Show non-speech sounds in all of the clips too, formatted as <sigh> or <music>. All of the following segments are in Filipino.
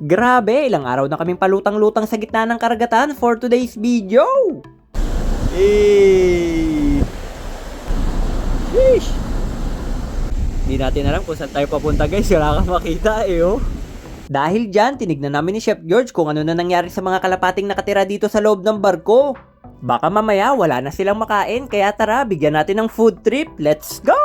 Grabe, ilang araw na kaming palutang-lutang sa gitna ng karagatan for today's video. Eh. Sheesh. Hindi natin alam kung saan tayo papunta guys, wala kang makita eh oh. Dahil dyan, tinignan namin ni Chef George kung ano na nangyari sa mga kalapating nakatira dito sa loob ng barko. Baka mamaya wala na silang makain, kaya tara, bigyan natin ng food trip. Let's go!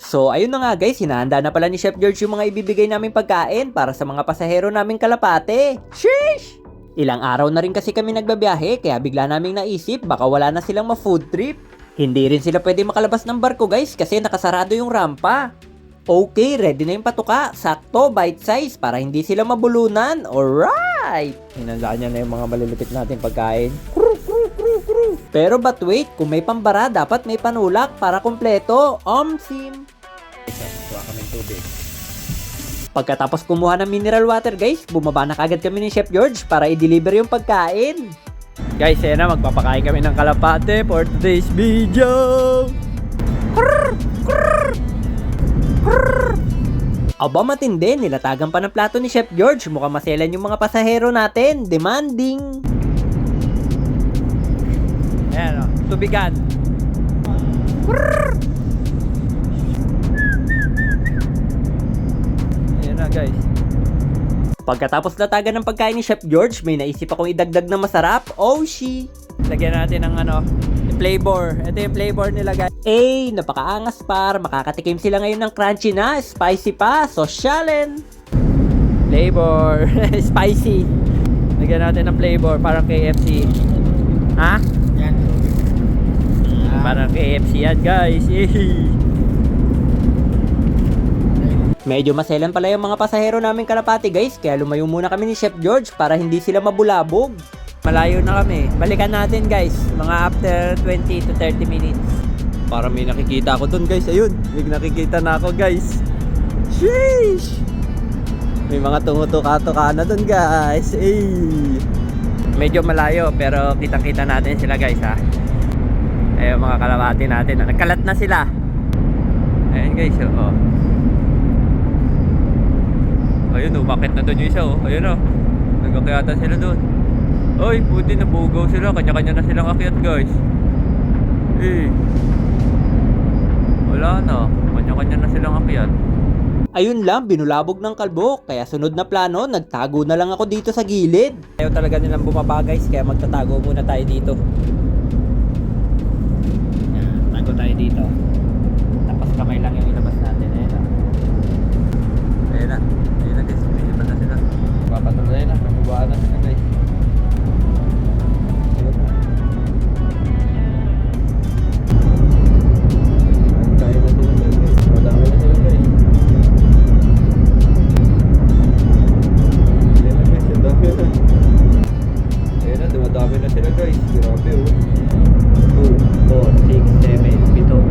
So, ayun na nga guys, hinahanda na pala ni Chef George yung mga ibibigay naming pagkain para sa mga pasahero naming kalapate. Sheesh! Ilang araw na rin kasi kami nagbabiyahe, kaya bigla naming naisip baka wala na silang ma-food trip. Hindi rin sila pwede makalabas ng barko guys kasi nakasarado yung rampa. Okay, ready na yung patuka. Sakto, bite size para hindi sila mabulunan. Alright! Hinandaan niya na yung mga malulupit natin pagkain. Pero but wait, kung may pambara, dapat may panulak para kumpleto. Omsim! Kuha kami tubig. Pagkatapos kumuha ng mineral water guys, bumaba na kagad kami ni Chef George para i-deliver yung pagkain. Guys, ayan na, magpapakain kami ng kalapate for today's video. Aba matindi, nilatagan pa ng plato ni Chef George. Mukhang maselan yung mga pasahero natin. Demanding. Ayan o, tubigan. Pagkatapos latagan ng pagkain ni Chef George, may naisip akong idagdag na masarap. Oh, she! Lagyan natin ng ano, flavor. Ito yung flavor nila guys. Eh, napakaangas par. Makakatikim sila ngayon ng crunchy na, spicy pa, sosyalen. Flavor, <laughs> spicy. Lagyan natin ng flavor, parang KFC. Ha? Yan. Parang KFC yan guys. <laughs> Medyo maselan pala yung mga pasahero namin kalapati guys, kaya lumayo muna kami ni Chef George para hindi sila mabulabog. Malayo na kami. Balikan natin guys, mga after 20 to 30 minutes. Para may nakikita ako dun guys, ayun. May nakikita na ako guys. Sheesh! May mga tumutuka-tuka na dun guys. Eh. Medyo malayo pero kitang-kita natin sila guys ha. Ayun mga kalapati natin. Nagkalat na sila. Ayun guys, oh. Ayun, umakit na doon yung isa, oh. Ayun, oh. Nagkakyatan sila doon. Oy, buti nabugaw sila. Kanya-kanya na silang akyat, guys. Eh. Wala na. Kanya-kanya na silang akyat. Ayun lang, binulabog ng kalbo. Kaya sunod na plano, nagtago na lang ako dito sa gilid. Ayaw talaga nilang bumaba, guys. Kaya magtatago muna tayo dito. Grabe na sila guys. Grabe oh. 2, 4, 6, 7, 7.